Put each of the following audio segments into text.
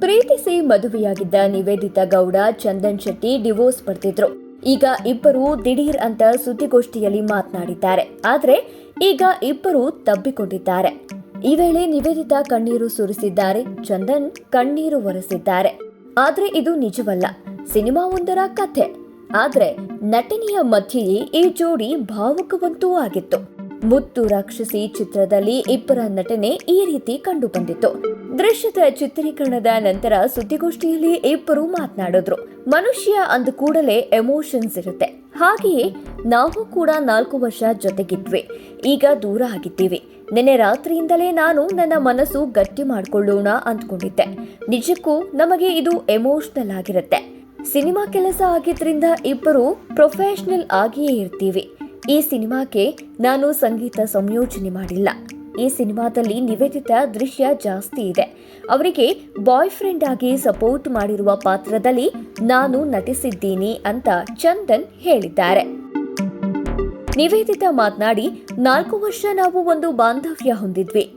ಪ್ರೀತಿಸಿ ಮದುವೆಯಾಗಿದ್ದ ನಿವೇದಿತಾ ಗೌಡ, ಚಂದನ್ ಶೆಟ್ಟಿ ಡಿವೋರ್ಸ್ ಪಡೆದಿದ್ರು ಈಗ ಇಬ್ಬರು ದಿಢೀರ್ ಅಂತ ಸುದ್ದಿಗೋಷ್ಠಿಯಲ್ಲಿ ಮಾತನಾಡಿದ್ದಾರೆ. ಆದ್ರೆ ಈಗ ಇಬ್ಬರು ತಬ್ಬಿಕೊಂಡಿದ್ದಾರೆ. ಈ ವೇಳೆ ನಿವೇದಿತಾ ಕಣ್ಣೀರು ಸುರಿಸಿದ್ದಾರೆ, ಚಂದನ್ ಕಣ್ಣೀರು ಒರೆಸಿದ್ದಾರೆ. ಆದ್ರೆ ಇದು ನಿಜವಲ್ಲ. ಸಿನಿಮಾ ಒಂದರ ಕಥೆ. ಆದ್ರೆ ನಟನೆಯ ಮಧ್ಯೆಯೇ ಈ ಜೋಡಿ ಭಾವುಕವಂತೂ ಆಗಿತ್ತು. ಮುತ್ತು ರಾಕ್ಷಸಿ ಚಿತ್ರದಲ್ಲಿ ಇಬ್ಬರ ನಟನೆ ಈ ರೀತಿ ಕಂಡು ಬಂದಿತ್ತು ದೃಶ್ಯದ ಚಿತ್ರೀಕರಣದ ನಂತರ ಸುದ್ದಿಗೋಷ್ಠಿಯಲ್ಲಿ ಇಬ್ಬರು ಮಾತನಾಡಿದ್ರು. ಮನುಷ್ಯ ಅಂದ ಕೂಡಲೇ ಎಮೋಷನ್ಸ್ ಇರುತ್ತೆ. ಹಾಗೆಯೇ ನಾವು ಕೂಡ ನಾಲ್ಕು ವರ್ಷ ಜೊತೆಗಿದ್ವಿ. ಈಗ ದೂರ ಆಗಿದ್ದೀವಿ. ನಿನ್ನೆ ರಾತ್ರಿಯಿಂದಲೇ ನಾನು ನನ್ನ ಮನಸ್ಸು ಗಟ್ಟಿ ಮಾಡಿಕೊಳ್ಳೋಣ ಅಂದ್ಕೊಂಡಿದ್ದೆ. ನಿಜಕ್ಕೂ ನಮಗೆ ಇದು ಎಮೋಷನಲ್ ಆಗಿರುತ್ತೆ. ಸಿನಿಮಾ ಕೆಲಸ ಆಗಿದ್ರಿಂದ ಇಬ್ಬರು ಪ್ರೊಫೆಷನಲ್ ಆಗಿಯೇ ಇರ್ತೀವಿ. ಈ ಸಿನಿಮಾಕ್ಕೆ ನಾನು ಸಂಗೀತ ಸಂಯೋಜನೆ ಮಾಡಿಲ್ಲ. ಈ ಸಿನಿಮಾದಲ್ಲಿ ನಿವೇದಿತ ದೃಶ್ಯ ಜಾಸ್ತಿ ಇದೆ. ಅವರಿಗೆ ಬಾಯ್ ಫ್ರೆಂಡ್ ಆಗಿ ಸಪೋರ್ಟ್ ಮಾಡಿರುವ ಪಾತ್ರದಲ್ಲಿ ನಾನು ನಟಿಸಿದ್ದೀನಿ ಅಂತ ಚಂದನ್ ಹೇಳಿದ್ದಾರೆ. ನಿವೇದಿತ ಮಾತನಾಡಿ, ನಾಲ್ಕು ವರ್ಷ ನಾವು ಒಂದು ಬಾಂಧವ್ಯ ಹೊಂದಿದ್ವಿ.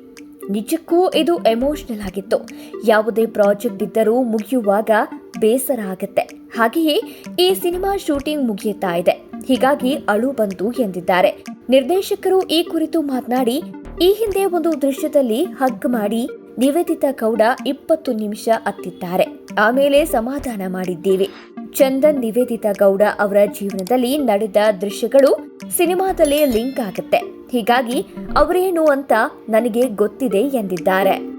ನಿಜಕ್ಕೂ ಇದು ಎಮೋಷನಲ್ ಆಗಿತ್ತು. ಯಾವುದೇ ಪ್ರಾಜೆಕ್ಟ್ ಇದ್ದರೂ ಮುಗಿಯುವಾಗ ಬೇಸರ ಆಗುತ್ತೆ. ಹಾಗೆಯೇ ಈ ಸಿನಿಮಾ ಶೂಟಿಂಗ್ ಮುಗಿಯುತ್ತಾ ಇದೆ. ಹೀಗಾಗಿ ಅಳು ಬಂತು ಎಂದಿದ್ದಾರೆ. ನಿರ್ದೇಶಕರು ಈ ಕುರಿತು ಮಾತನಾಡಿ ಈ ಹಿಂದೆ ಒಂದು ದೃಶ್ಯದಲ್ಲಿ ಹಗ್ ಮಾಡಿ ನಿವೇದಿತಾ ಗೌಡ ಇಪ್ಪತ್ತು ನಿಮಿಷ ಅತ್ತಿದ್ದಾರೆ. ಆಮೇಲೆ ಸಮಾಧಾನ ಮಾಡಿದ್ದೇವೆ. ಚಂದನ್, ನಿವೇದಿತಾ ಗೌಡ ಅವರ ಜೀವನದಲ್ಲಿ ನಡೆದ ದೃಶ್ಯಗಳು ಸಿನಿಮಾದಲ್ಲೇ ಲಿಂಕ್ ಆಗುತ್ತೆ. ಹೀಗಾಗಿ ಅವರೇನು ಅಂತ ನನಗೆ ಗೊತ್ತಿದೆ ಎಂದಿದ್ದಾರೆ.